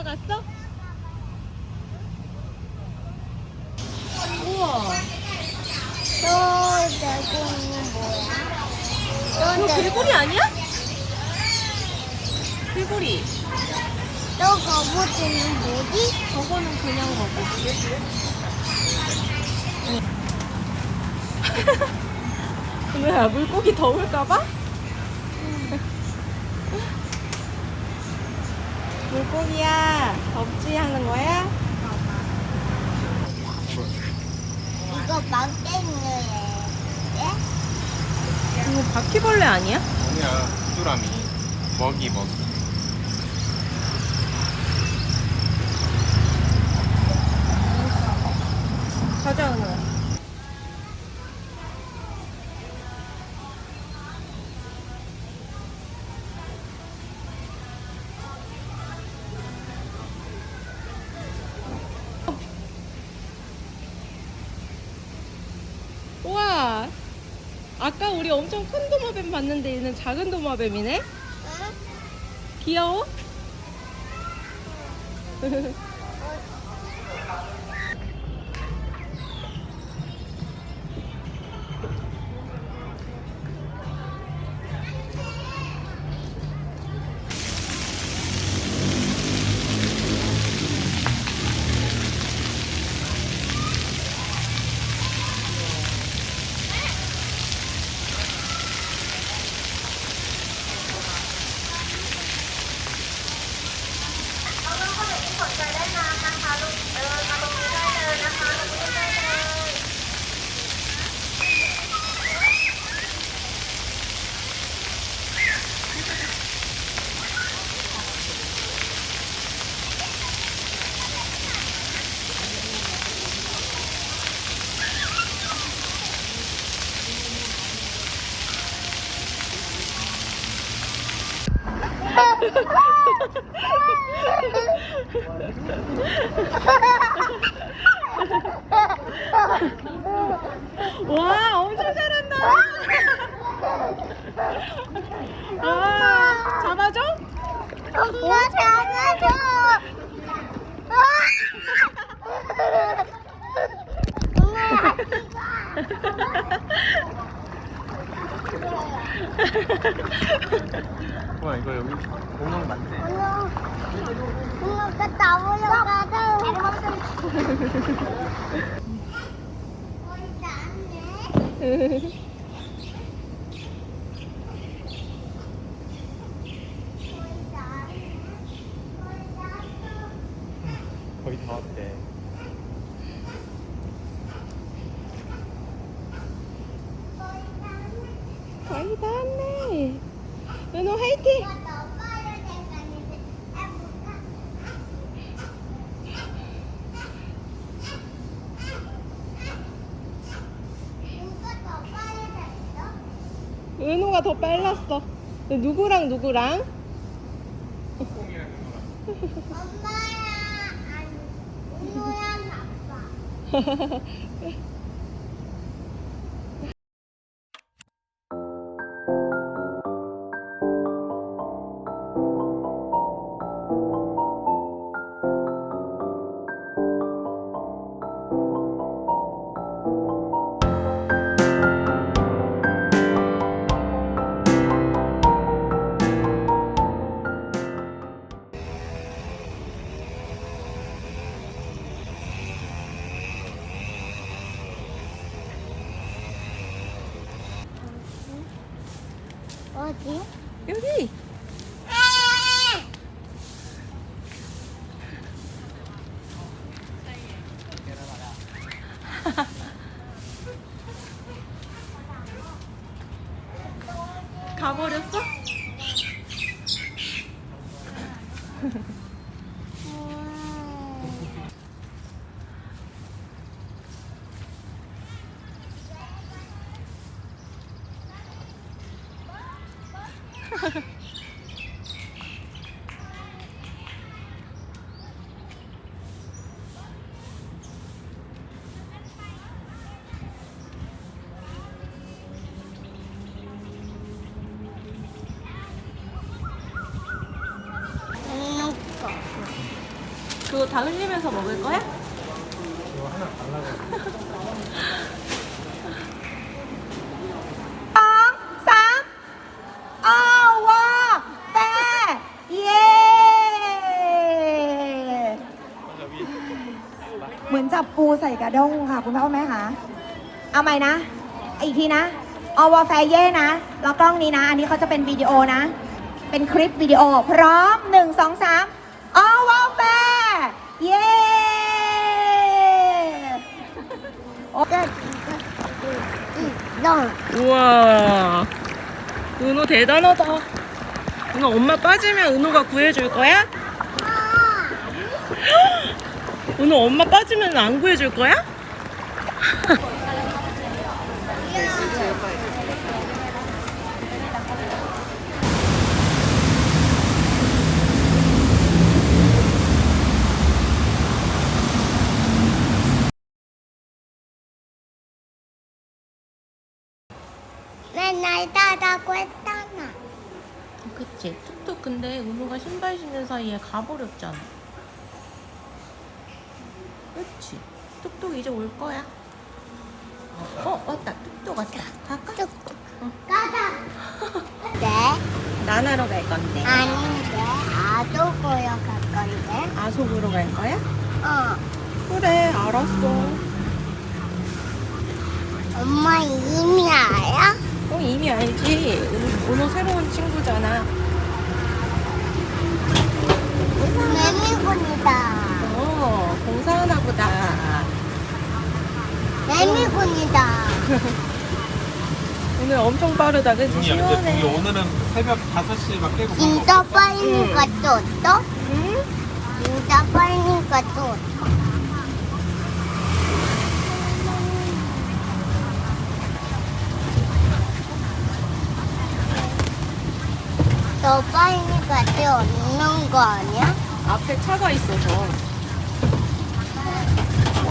올라갔어? 우와. 또 내고는 뭐야? 내- 개구리 아니야? 개구리. 또 거북이는 뭐지? 저거는 그냥 거북이. 왜 물고기 더울까봐? 물고기야 덥지 하는 거야? 이거 막대기네. 예? 이거 바퀴벌레 아니야? 아니야, 뚜라미. 먹이, 먹이. 아까 우리 엄청 큰 도마뱀 봤는데 얘는 작은 도마뱀이네 응? 귀여워? 와 嗯 哼 더 빨랐어 누구랑 누구랑? 엄마야, 아니, 은호랑 아빠. 음, 그거 다 흘리면서 먹을 거야? กระด้งค่ะ คุณพ่อแม่คะเอาใหม่นะ อีกทีนะอวแฟเย่นะ แล้วกล้องนี้นะ อันนี้เขาจะเป็นวิดีโอนะ เป็นคลิปวิดีโอ พร้อมหนึ่งสองสามอวแฟเย่ 너 우와. 은호 대단하다. 은호 엄마 빠지면 은호가 구해줄 거야? 은호 엄마 빠지면 안 구해줄 거야? 맨날 따라고 했잖아. 그치. 툭툭 근데 은호가 신발 신는 사이에 가버렸잖아. 그치. 툭툭 이제 올 거야. 어, 왔다. 툭툭 왔다. 갈까? 뚝뚝. 응. 가자. 네? 나나로 갈 건데. 아닌데. 보여 갈 건데. 아속으로 갈 거야? 어. 그래, 알았어. 엄마 이미 알아? 어, 이미 알지. 은- 은호 새로운 친구잖아. 매미군이다. 어, 공사하나 보다. 매미군이다. 오늘 엄청 빠르다, 그치? 동이야, 근데 시원해. 오늘은 새벽 5시에 막 깨고 진짜 빨리 갔다 왔어? 응? 진짜 빨리 갔다 왔어. 더 빨리 갔다 오는 거 아니야? 앞에 차가 있어서.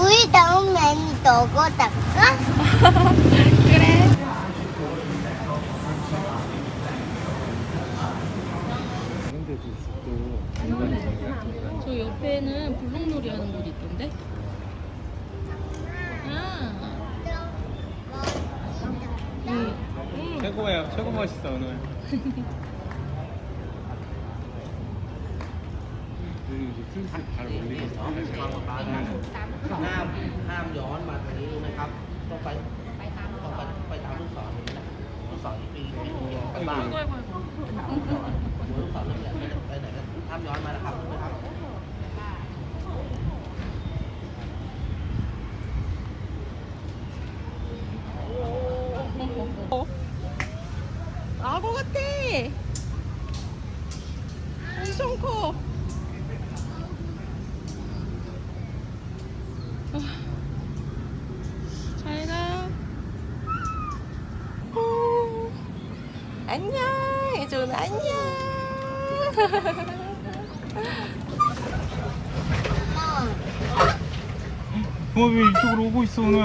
우리 다음엔 너거 닦아? 그래. 저 옆에는 블록놀이 하는 곳 있던데? 아. 응. 응. 최고야 최고 멋있어 오늘 คือซึ่งสิบพันลิตรห้ามห้ามย้อนมาตรงนี้รู้ไหมครับ ต้องไปไปตามต้องไปไปตามลูกศรนี้นะลูกศรที่ปีปีเดียวกันบ้างลูกศรนี่แหไปไหนกันห้ามย้อนมานะครับนะครับあ、ここって。シงンコ。 동업이 이쪽으로 오고 있어 오늘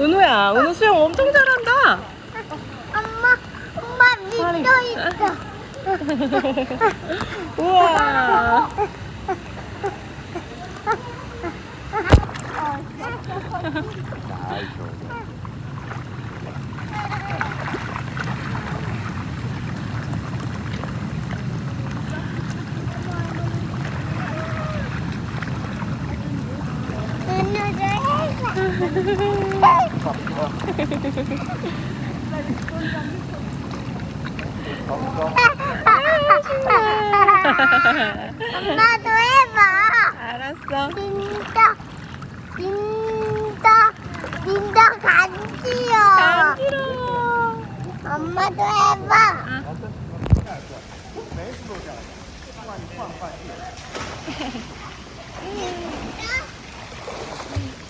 은우야, 은우 수영 엄청 잘한다. 엄마, 엄마 밑에 있어. 우와. eyes rolled 对吧。换。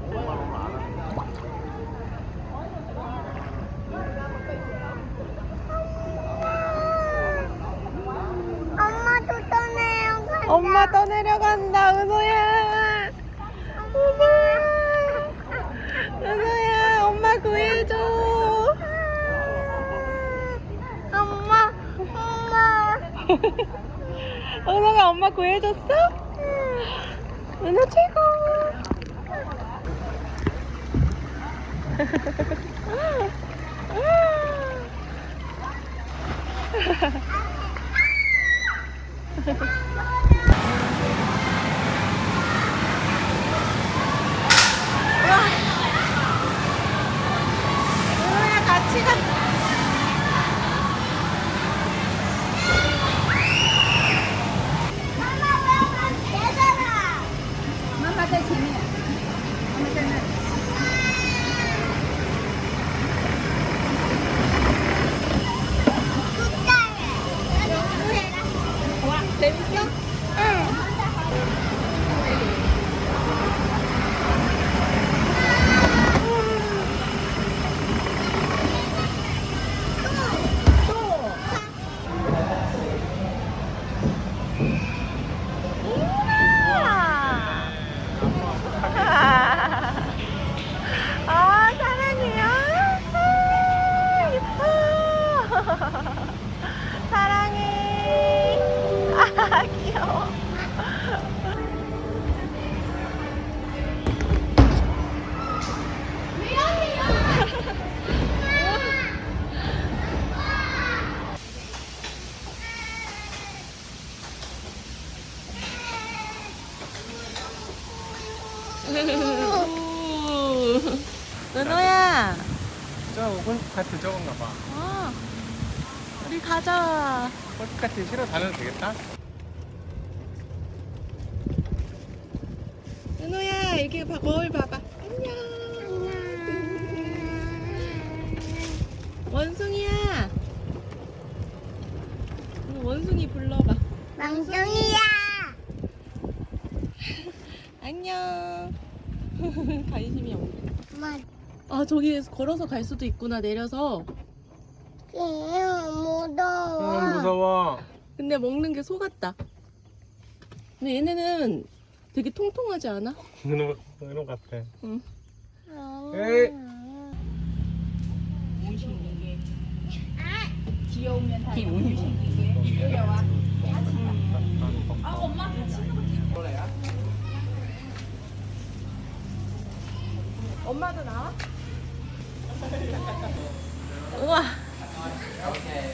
안녕. 관심이 없네. 엄마. 아 저기 걸어서 갈 수도 있구나 내려서. 얘는 무서워. 응, 무서워. 근데 먹는 게 소 같다. 근데 얘네는 되게 통통하지 않아? 그놈 그놈 같아. 응. 아. 에이. 아. 귀여우면 다 귀여우면 음. 아 엄마 엄마도 나와? 우와.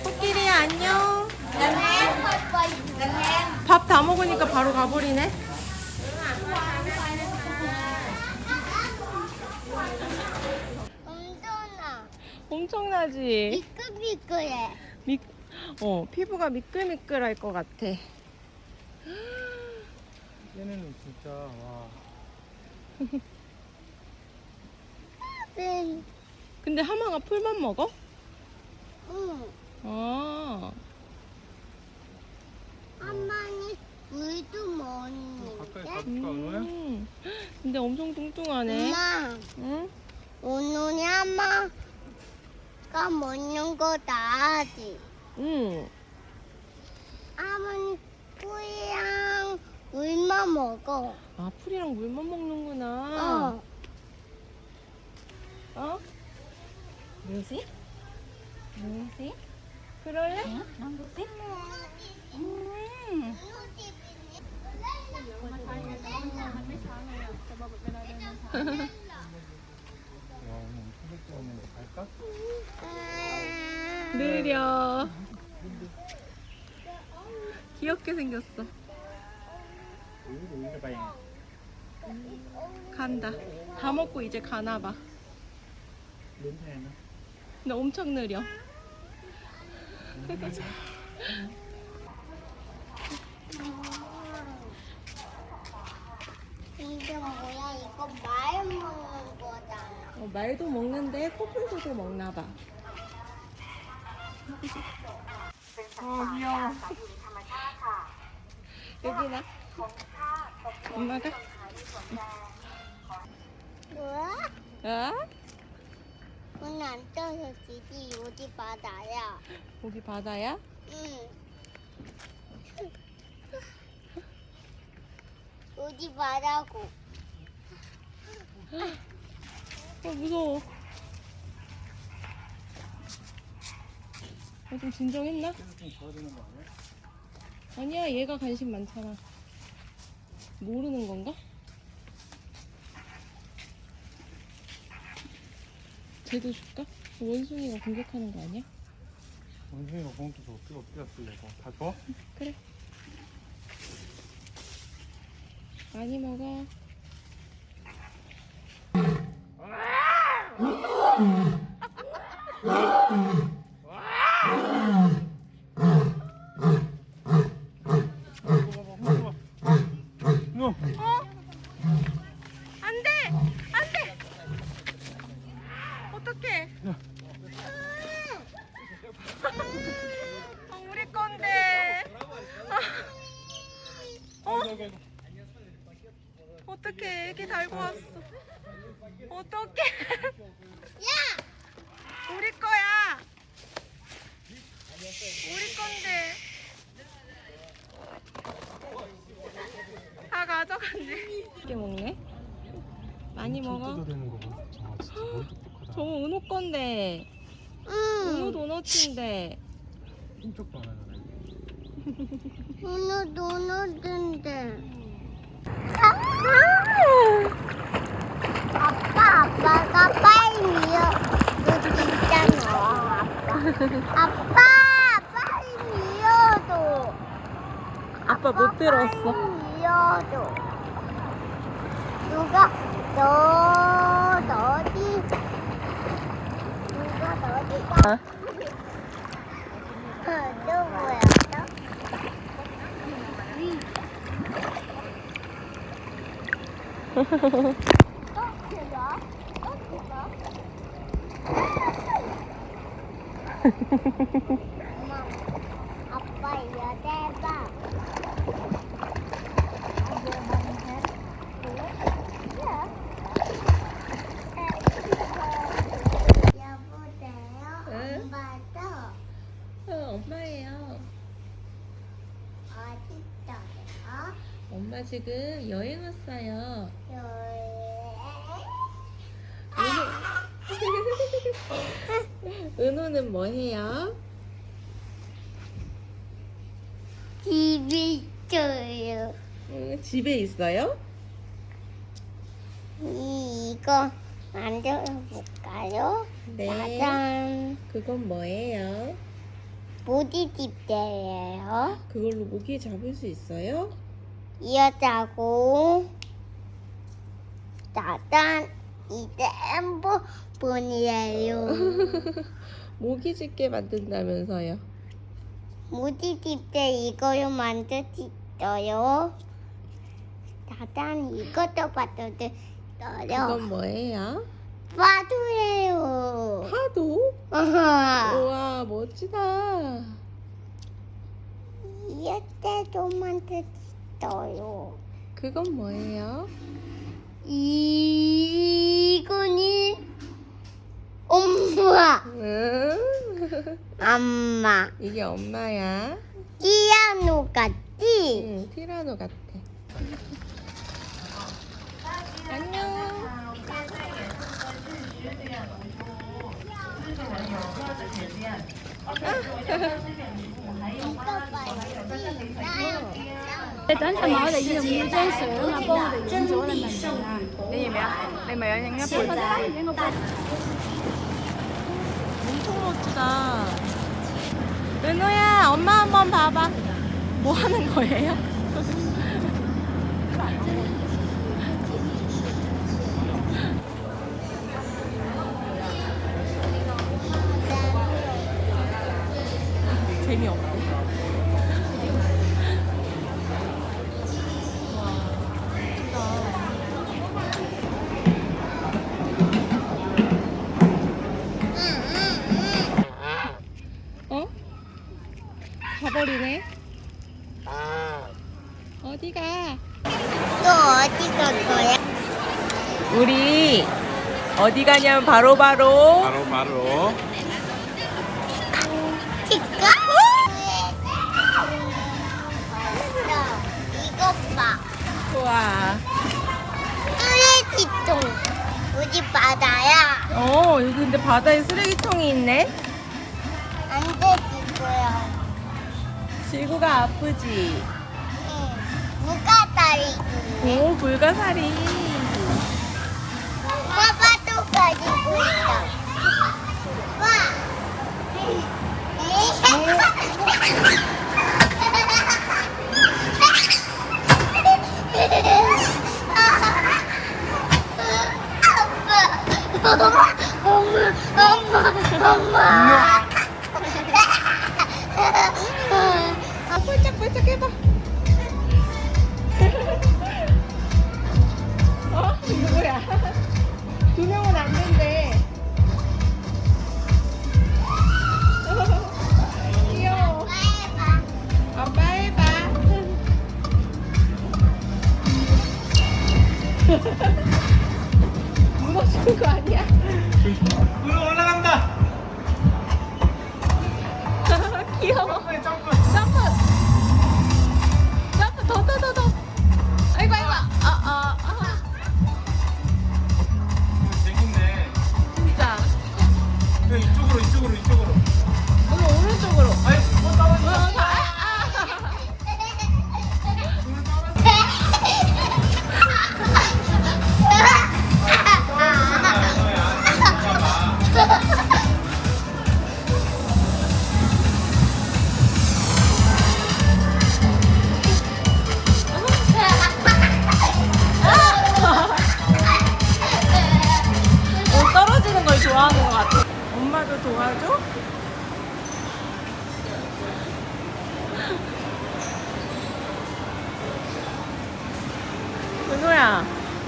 코끼리야 안녕. 밥 다 먹으니까 바로 가버리네. 엄청나. 엄청나지. 미끌미끌해. 미, 어 피부가 미끌미끌할 것 같아. 얘네는 진짜 와. 응. 근데 하마가 풀만 먹어? 응. 아, 한마니 물도 가까이 먹는데. 가볼까 은호야? 음. 근데 엄청 뚱뚱하네. 엄마, 응? 오늘이 한마가 먹는 거 나아지. 응. 아버님 뿌리랑 물만 먹어. 아, 풀이랑 물만 먹는구나. 어. 어? 뭐지? 뭐지? 그럴래? 뭐지? 음. 와 오늘 엄청 늦게 왔는데 갈까? 느려. 귀엽게 생겼어. 봐야 간다. 다 먹고 이제 가나 봐. 냄새나 근데 엄청 느려. 이게 뭐야? 이거 말 먹는 거잖아. 어, 말도 먹는데 코뿔소도 먹나 봐. 어, 귀여워. 여기나. 엄마가? 뭐야? 아? 오늘 안 떠서 지지 어디 바다야? 거기 바다야? 응. 어디 바다고? 어, 무서워. 어, 좀 진정했나? 계속 좀 도와주는 거 아니야? 아니야, 얘가 관심 많잖아. 모르는 건가? 쟤도 줄까? 원숭이가 공격하는 거 아니야? 원숭이가 공도 줘 어떻게 어떻게 왔을래 다 줘? 그래. 많이 먹어. 너안 어떡해! 어, 우리 건데. 어? 어떡해, 애기 달고 왔어. 어떡해. 야! 우리 거야. 우리 건데. 다 가져갔네. 이렇게 먹네? 많이 먹어. 뜯어대는 거 봐. 저 진짜 머리 똑똑하다. 저거 은호 건데. 은호 응. 도넛인데. 훔쩍도 안 하잖아. 오늘 도넛인데. 아빠, 아빠가 빨리 밀어. 너 진짜 너, 아빠. 아빠, 빨리 밀어줘. 아빠 못 들었어. 빨리 밀어줘. 누가 너 너지가? 어? 누구야? 어, 그거? 어, 그거? 엄마, 아빠 이거 대박. 여보세요? 응? 엄마도 어, 엄마예요. 어딨어요? 엄마 지금 여행 왔어요. 은호는 뭐 해요? 집이 있어요. 응, 집에 있어요? 이, 이거 만들어 볼까요? 네. 짜잔. 그건 뭐예요? 모디집대예요. 그걸로 모기 잡을 수 있어요? 이어자고. 이제 한번 분이에요. 모기 짖게 만든다면서요. 무지집 때 이거요 만들 수 있어요. 다단 이것도 봐도 그건 있어요. 뭐예요? 파도예요. 파도? 우와 멋지다. 이때도 만들 수 있어요. 그건 뭐예요? 이거는 엄마. 응? 엄마. 이게 엄마야. 피아노 같지? 응, 티라노 같아. 안녕. 이거 봐요. 你等陣我哋要用張相啊，幫我哋影咗你明唔明啊？你要唔要？你咪有影一倍。影個背。 엄청 멋지다. 은호야, 엄마 한번 봐봐. 뭐 하는 거예요? 어디 가냐면 바로바로 바로 바로 치과? 이것 봐. 우와. 쓰레기통. 우리 바다야. 어 여기 근데 바다에 쓰레기통이 있네. 안 되지고요. 지구가 아프지. 응. 누가 다리고? 오 불가사리. 있어. 와. 엄마, 엄마, 엄마, 엄마. 폴짝폴짝 해봐. 무너지는 거 아니야? 으로 올라간다 귀여워. 점프 점프 점프. 점프 더더 더 더.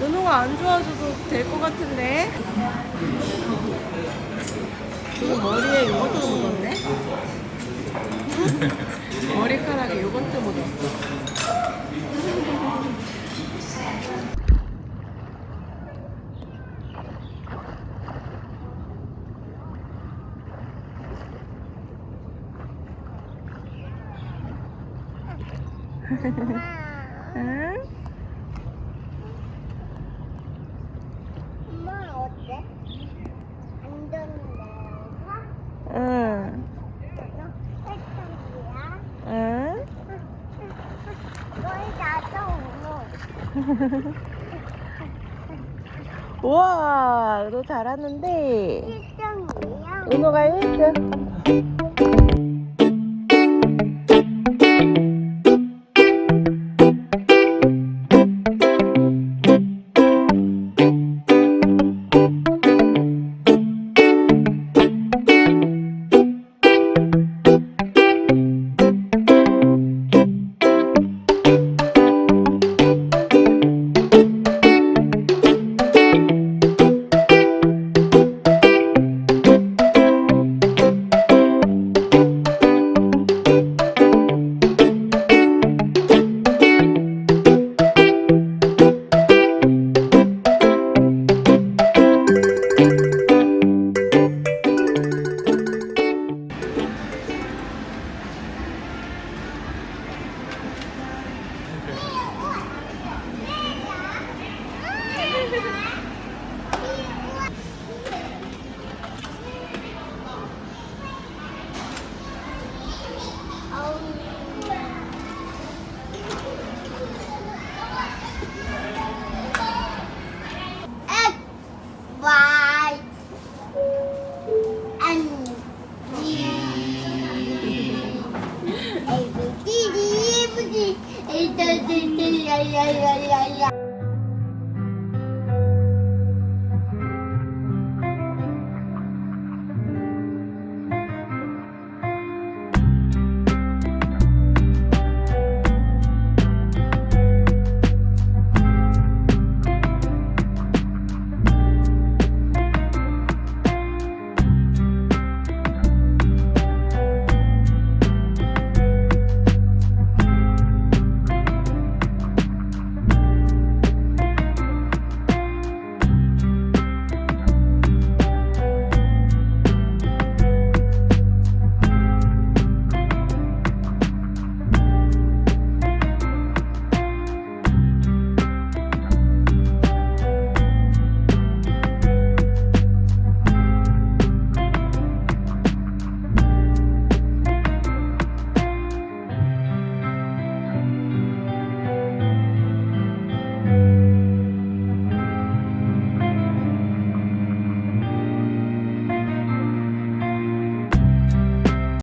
은호가 안 좋아져도 될 것 같은데? 그 머리에 요거트 묻었네? 머리카락에 요거트 묻었어. 응? 엄마 어때? 안 좋은데 응. 색감이야? 응? 거의 다 똥. 우와, 너 잘하는데. 일정이야? 은호가 1등.